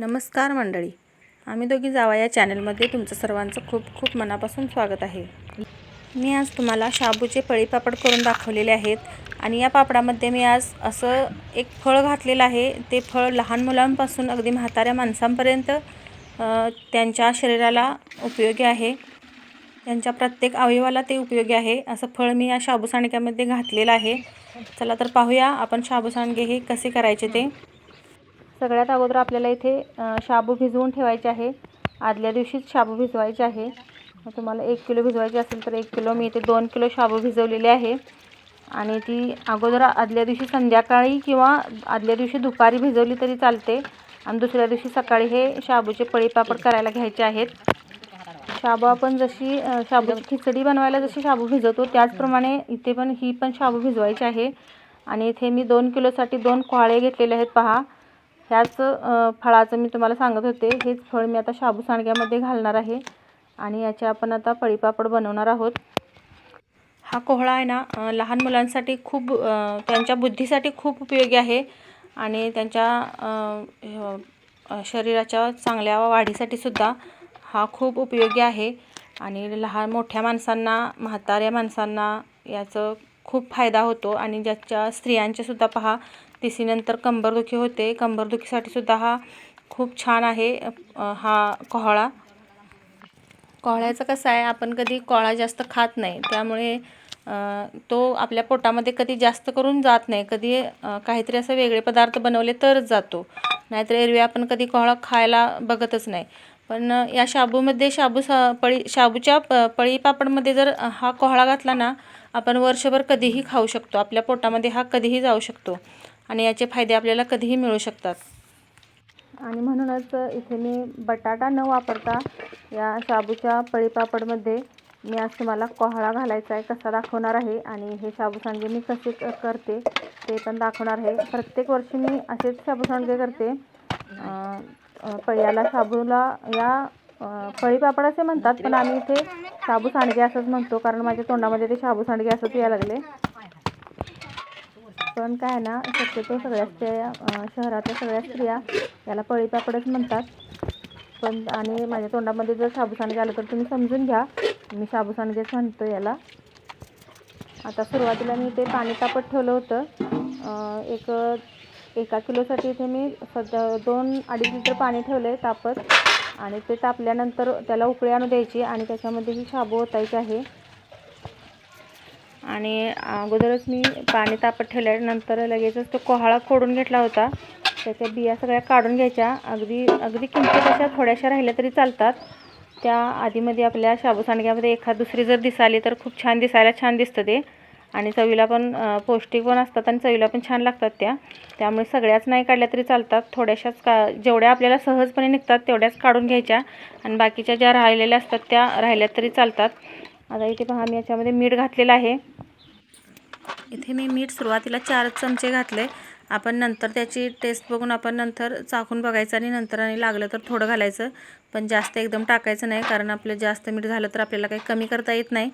नमस्कार मंडळी. आम्ही दोघी जावा या चॅनलमध्ये तुमचं सर्वांचं खूप खूप मनापासून स्वागत आहे. मी आज तुम्हाला शाबूचे पळीपापड करून दाखवलेले आहेत आणि या पापडामध्ये मी आज असं एक फळ घातलेलं आहे. ते फळ लहान मुलांपासून अगदी म्हाताऱ्या माणसांपर्यंत त्यांच्या शरीराला उपयोगी आहे. त्यांच्या प्रत्येक अवयवाला ते उपयोगी आहे. असं फळ मी या शाबू सांडक्यामध्ये घातलेलं आहे. चला तर पाहूया आपण शाबू सांडगे हे कसे करायचे ते. सगळ्यात अगोदर आपल्याला इथे शाबू भिजवून ठेवायचे आहे. आदल्या दिवशीच शाबू भिजवायचे आहे. तुम्हाला एक किलो भिजवायचे असेल तर एक किलो मी इथे दोन किलो शाबू भिजवलेले आहे. आणि ती अगोदर आदल्या दिवशी संध्याकाळी किंवा आदल्या दिवशी दुपारी भिजवली तरी चालते. आणि दुसऱ्या दिवशी सकाळी हे शाबूचे पळीपापड करायला घ्यायचे आहेत. शाबू आपण जशी शाबू खिचडी बनवायला जशी शाबू भिजवतो त्याचप्रमाणे इथे पण ही पण शाबू भिजवायची आहे. आणि इथे मी दोन किलोसाठी दोन कोहाळे घेतलेले आहेत पहा. ह्याच फळाचं मी तुम्हाला सांगत होते. हेच फळ मी आता शाबू सांडग्यामध्ये घालणार आहे. आणि याचे आपण आता पळीपापड बनवणार आहोत. हा कोहळा आहे ना लहान मुलांसाठी खूप त्यांच्या बुद्धीसाठी खूप उपयोगी आहे. आणि त्यांच्या शरीराच्या चांगल्या वाढीसाठी सुद्धा हा खूप उपयोगी आहे. आणि लहान मोठ्या माणसांना म्हाताऱ्या माणसांना याचं खूप फायदा होतो. आणि ज्याच्या स्त्रियांचे सुद्धा पहा तिसीनंतर कंबरदुखी होते. कंबरदुखीसाठी सुद्धा हा खूप छान आहे हा कोहळा. कोहळ्याचं कसं आहे आपण कधी कोहळा जास्त खात नाही. त्यामुळे तो आपल्या पोटामध्ये कधी जास्त करून जात नाही. कधी काहीतरी असं वेगळे पदार्थ बनवले तरच जातो. नाहीतर एरवी आपण कधी कोहळा खायला बघतच नाही. पण या शाबूमध्ये शाबू सा पळी शाबूच्या प पळीपापडमध्ये जर हा कोहळा घातला ना आपण वर्षभर कधीही खाऊ शकतो. आपल्या पोटामध्ये हा कधीही जाऊ शकतो. आणि याचे फायदे आपल्याला कधीही मिळू शकतात. आणि म्हणूनच इथे मी बटाटा न वापरता या शाबूच्या पळीपापडमध्ये मी आज तुम्हाला कोहळा घालायचा आहे कसा दाखवणार आहे आणि हे शाबू सांडगे मी कसे करते ते पण दाखवणार आहे. प्रत्येक वर्षी मी असेच शाबू सांडगे करते. पळ्याला शाबूला या पळीपापड असे म्हणतात पण आम्ही इथे शाबू सांडगे असंच म्हणतो कारण माझ्या तोंडामध्ये ते शाबू सांडगे असंच यायला लागले. पण काय ना शक्यतो सगळ्याच स्त्रिया शहरातल्या सगळ्या स्त्रिया याला पळीपापडच म्हणतात. पण आणि माझ्या तोंडामध्ये जर शाबू सांडगे आलं तर तुम्ही समजून घ्या. मी शाबू सांडगेच म्हणतो याला. आता सुरुवातीला मी ते पाणी तापत ठेवलं होतं. एक एका किलोसाठी इथे मी सध्या दोन अडीच लिटर पाणी ठेवलं आहे तापत. आणि ते तापल्यानंतर त्याला उकळी आणू द्यायची आणि त्याच्यामध्ये ही शाबू ओतायची आहे. आणि अगोदरच मी पाणी तापत ठेवल्यानंतर लगेचच तो कोहाळा फोडून घेतला होता. त्याच्या बिया सगळ्या काढून घ्यायच्या. अगदी अगदी किंचित कशा थोड्याशा राहिल्या तरी चालतात. त्या आधीमध्ये आपल्या शाबू सांडग्यामध्ये एखाद दुसरी जर दिसाली तर खूप छान दिसायला छान दिसतं ते. आणि चवीला पण पौष्टिक पण असतात आणि चवीला पण छान लागतात त्या. त्यामुळे सगळ्याच नाही काढल्या तरी चालतात. थोड्याशाच का जेवढ्या आपल्याला सहजपणे निघतात तेवढ्याच काढून घ्यायच्या. आणि बाकीच्या ज्या राहिलेल्या असतात त्या राहिल्या तरी चालतात. आता इथे पहा मी याच्यामध्ये मीठ घातलेलं आहे. इथे मी मीठ सुरुवातीला चार चमचे घातले. आपण नंतर त्याची टेस्ट बघून आपण नंतर चाखून बघायचं आणि नंतर आणि लागलं तर थोडं घालायचं. पण जास्त एकदम टाकायचं नाही कारण आपलं जास्त मीठ झालं तर आपल्याला काही कमी करता येत नाही.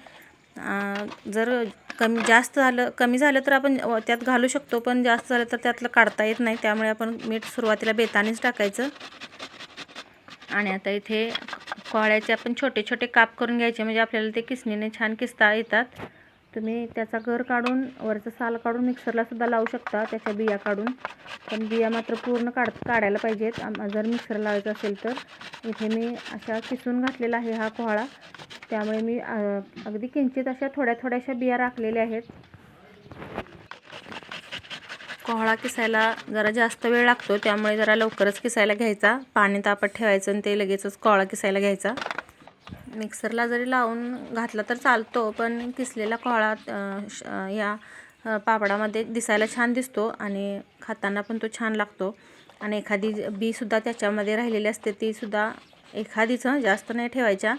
जर कमी जास्त झालं कमी झालं तर आपण त्यात घालू शकतो पण जास्त झालं तर त्यातलं काढता येत नाही. त्यामुळे आपण मीठ सुरुवातीला बेतानेच टाकायचं. आणि आता इथे कोहळ्याचे आपण छोटे छोटे काप करून घ्यायचे. म्हणजे आपल्याला ते किसणीने छान किसता येतात. तुम्ही त्याचा घर काढून वरचं साल काढून मिक्सरलासुद्धा लावू शकता. त्याच्या बिया काढून. पण बिया मात्र पूर्ण काढ काढायला पाहिजेत. जर मिक्सर लावायचं असेल तर. इथे मी अशा किसून घातलेला आहे हा कोहळा. त्यामुळे मी अगदी किंचित अशा थोड्या थोड्याशा बिया राखलेल्या आहेत. कोहळा किसायला जरा जास्त वेळ लागतो त्यामुळे जरा लवकरच किसायला घ्यायचा. पाणी तापत ठेवायचं आणि ते लगेचच कोहळा किसायला घ्यायचा. मिक्सरला जरी लावून घातला तर चालतो पण किसलेला कोहळा श- या पापडामध्ये दिसायला छान दिसतो आणि खाताना पण तो छान लागतो. आणि एखादी बीसुद्धा त्याच्यामध्ये राहिलेली असते तीसुद्धा एखादीच जास्त नाही ठेवायच्या.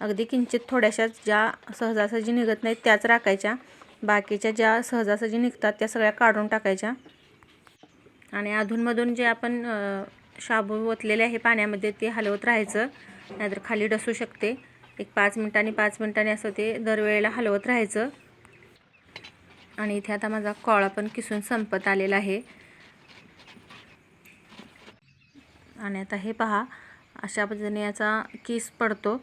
अगदी किंचित थोड्याशाच ज्या सहजासहजी निघत नाहीत त्याच राखायच्या. बाकीच्या ज्या सहजासहजी निघतात त्या सगळ्या काढून टाकायच्या. आणि अधूनमधून जे आपण शाबू ओतलेले आहे पाण्यामध्ये ते हलवत राहायचं. नाहीतर खाली डसू शकते. एक पाच मिनिटांनी पाच मिनिटांनी असं ते दरवेळेला हलवत राहायचं. आणि इथे आता माझा कोळा पण किसून संपत आलेला आहे. आणि आता हे पहा अशा पद्धतीने याचा किस पडतो.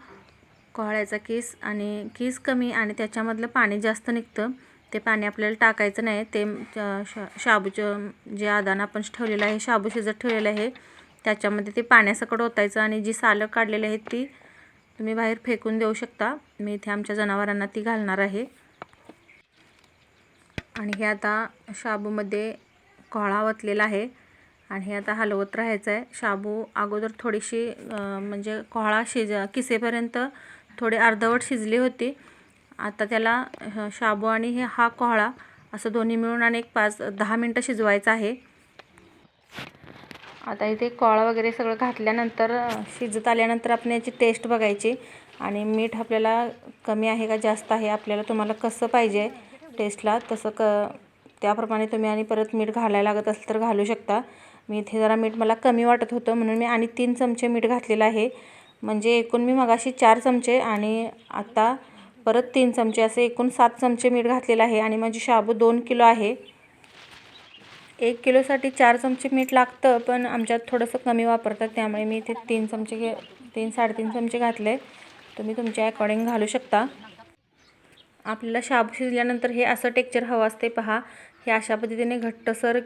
कोहळ्याचा किस आणि किस कमी आणि त्याच्यामधलं पाणी जास्त निघतं. ते पाणी आपल्याला टाकायचं नाही. ते शा शाबूचं जे आदान आपण ठेवलेलं आहे शाबू शिजत ठेवलेलं आहे त्याच्यामध्ये ते पाण्यासकट ओतायचं आणि जी सालं काढलेली आहेत ती तुम्ही बाहेर फेकून देऊ शकता. मी इथे आमच्या जनावरांना ती घालणार आहे. आणि हे आता शाबूमध्ये कोहळा वतलेला आहे. आणि हे आता हलवत राहायचं आहे. शाबू अगोदर थोडीशी म्हणजे कोहळा शिज किसेपर्यंत थोडी अर्धवट शिजली होती. आता त्याला शाबू आणि हे हा कोहळा असं दोन्ही मिळून आणि एक पाच दहा मिनटं शिजवायचं आहे. आता इथे कोहळा वगैरे सगळं घातल्यानंतर शिजत आल्यानंतर आपण याची टेस्ट बघायची. आणि मीठ आपल्याला कमी आहे का जास्त आहे आपल्याला तुम्हाला कसं पाहिजे टेस्टला तसं क त्याप्रमाणे तुम्ही आणि परत मीठ घालायला लागत असेल तर घालू शकता. मी इथे जरा मीठ मला कमी वाटत होतं म्हणून मी आणि तीन चमचे मीठ घातलेलं आहे. म्हणजे एकूण मी मगाशी चार चमचे आणि आता परत तीन चमचे असे एकूण सात चमचे मीठ घातलेलं आहे आणि माझी शाबू दोन किलो आहे. एक किलोसाठी चार चमचे मीठ लागतं पण आमच्यात थोडंसं कमी वापरतात त्यामुळे मी इथे तीन चमचे घे तीन साडेतीन चमचे घातले तुम्ही तुमच्या अकॉर्डिंग घालू शकता. आपल्याला शाबू शिजल्यानंतर हे असं टेक्चर हवं असते पहा. हे अशा पद्धतीने घट्टसर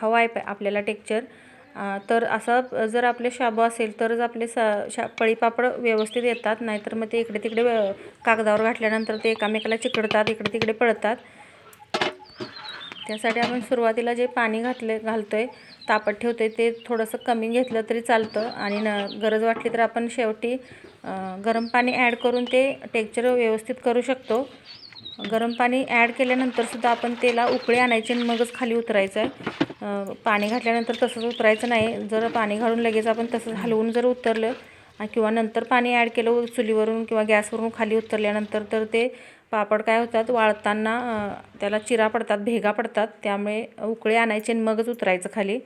हवं आहे प- आपल्याला टेक्चर तर असं जर आपले शाबू असेल तरच आपले स शा पळीपापड व्यवस्थित येतात. नाहीतर मग ते इकडे तिकडे कागदावर घातल्यानंतर ते एकामेकाला चिकडतात इकडे तिकडे पळतात. त्यासाठी आपण सुरुवातीला जे पाणी घातले घालतो आहे तापत ठेवतो आहे ते थोडंसं कमी घेतलं तरी चालतं. आणि न गरज वाटली तर आपण शेवटी गरम पाणी ॲड करून ते टेक्चर व्यवस्थित करू शकतो. गरम पाणी ॲड केल्यानंतरसुद्धा आपण त्याला उकळी आणायची आणि मगच खाली उतरायचं आहे. पाणी घातल्यानंतर तसंच उतरायचं नाही. जर पाणी घालून लगेच आपण तसंच हलवून जर उतरलं किंवा नंतर पाणी ॲड केलं चुलीवरून किंवा गॅसवरून खाली उतरल्यानंतर तर ते पापड काय होतात? वाळताना त्याला चिरा पडतात भेगा पडतात. त्यामुळे उकळे आणायचे आणि मगच उतरायचं खाली.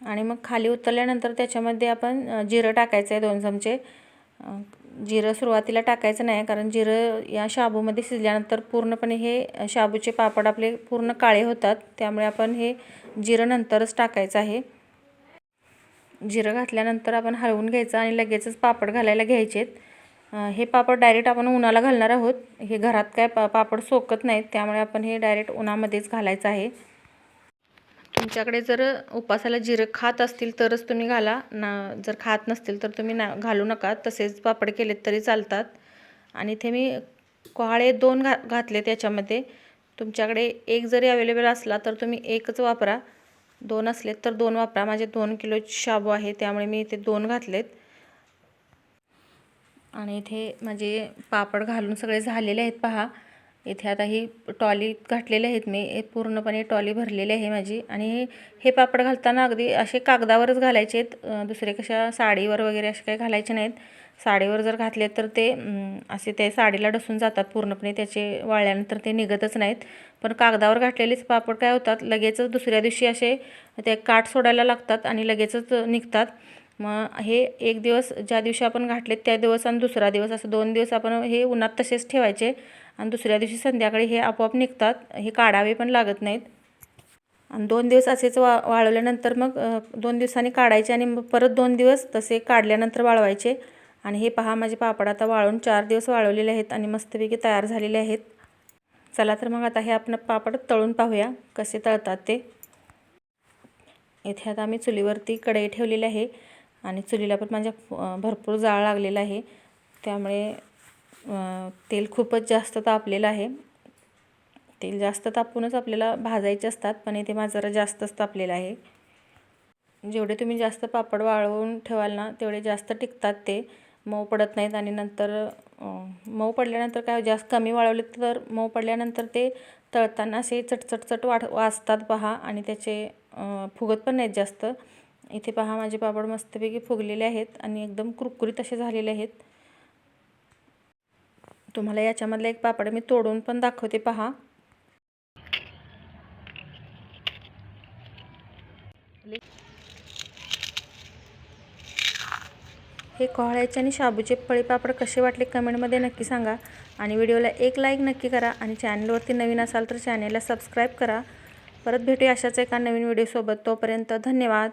आणि मग खाली उतरल्यानंतर त्याच्यामध्ये आपण जिरं टाकायचं आहे दोन चमचे. जिरं सुरुवातीला टाकायचं नाही कारण जिरं या शाबूमध्ये शिजल्यानंतर पूर्णपणे हे शाबूचे पापड आपले पूर्ण काळे होतात. त्यामुळे आपण हे जिरं नंतरच टाकायचं आहे. जिरं घातल्यानंतर आपण हलवून घ्यायचं आणि लगेचच पापड घालायला घ्यायचेत. हे पापड डायरेक्ट आपण उन्हाला घालणार आहोत. हे घरात काय पा पापड सोकत नाहीत त्यामुळे आपण हे डायरेक्ट उन्हामध्येच घालायचं आहे. तुमच्याकडे जर उपासाला जिरं खात असतील तरच तुम्ही घाला. ना जर खात नसतील तर तुम्ही ना घालू नका. तसेच पापड केलेत तरी चालतात. आणि इथे मी कोहाळे दोन घा घातले त्याच्यामध्ये. तुमच्याकडे एक जरी अवेलेबल असला तर तुम्ही एकच वापरा. दोन असलेत तर दोन वापरा. माझे दोन किलो शाबू आहे त्यामुळे मी इथे दोन घातलेत. आणि इथे माझे पापड घालून सगळे झालेले आहेत पहा. इथे आता ही टॉली घातलेले आहेत मी. हे पूर्णपणे टॉली भरलेली आहे माझी. आणि हे पापड घालताना अगदी असे कागदावरच घालायचे आहेत. दुसरे कशा साडीवर वगैरे असे काही घालायचे नाहीत. साडीवर जर घातले तर ते असे ते साडीला डसून जातात. पूर्णपणे त्याचे वाळल्यानंतर ते निघतच नाहीत. पण कागदावर घातलेलेच पापड काय होतात? लगेचच दुसऱ्या दिवशी असे ते काठ सोडायला लागतात आणि लगेचच निघतात. मग हे एक दिवस ज्या दिवशी आपण घातलेत त्या दिवस आणि दुसरा दिवस असं दोन दिवस आपण हे उन्हात तसेच ठेवायचे. आणि दुसऱ्या दिवशी संध्याकाळी हे आपोआप निघतात. हे काढावे पण लागत नाहीत. आणि दोन दिवस असेच वा वाळवल्यानंतर मग दोन दिवसांनी काढायचे आणि मग परत दोन दिवस तसे काढल्यानंतर वाळवायचे. आणि हे पहा माझे पापड आता वाळून चार दिवस वाळवलेले आहेत आणि मस्तपैकी तयार झालेले आहेत. चला तर मग आता हे आपण पापड तळून पाहूया कसे तळतात ते. इथे आता आम्ही चुलीवरती कढई ठेवलेली आहे आणि चुलीला पण माझ्या भरपूर जाळ लागलेला आहे. त्यामुळे तेल खूपच जास्त तापलेलं आहे. तेल जास्त तापूनच आपल्याला भाजायचे असतात पण इथे माझं जरा जास्तच तापलेलं आहे. जेवढे तुम्ही जास्त पापड वाळवून ठेवाल ना तेवढे जास्त टिकतात ते. मऊ पडत नाहीत आणि नंतर मऊ पडल्यानंतर काय जास्त कमी वाळवले तर मऊ पडल्यानंतर ते तळताना असे चटचटचट वाट वाजतात पहा आणि त्याचे फुगत पण नाहीत जास्त. इथे पहा माझे पापड मस्तपैकी फुगलेले आहेत आणि एकदम कुरकुरीत असे झालेले आहेत. तुम्हाला याच्यामधला एक पापड मी तोडून पण दाखवते पहा. हे कोहळ्याचे आणि शाबूचे पळीपापड कसे वाटले कमेंटमध्ये नक्की सांगा. आणि व्हिडिओला एक लाईक नक्की करा आणि चॅनलवरती नवीन असाल तर चॅनेलला सबस्क्राईब करा. परत भेटूया अशाच एका नवीन व्हिडिओसोबत तोपर्यंत धन्यवाद.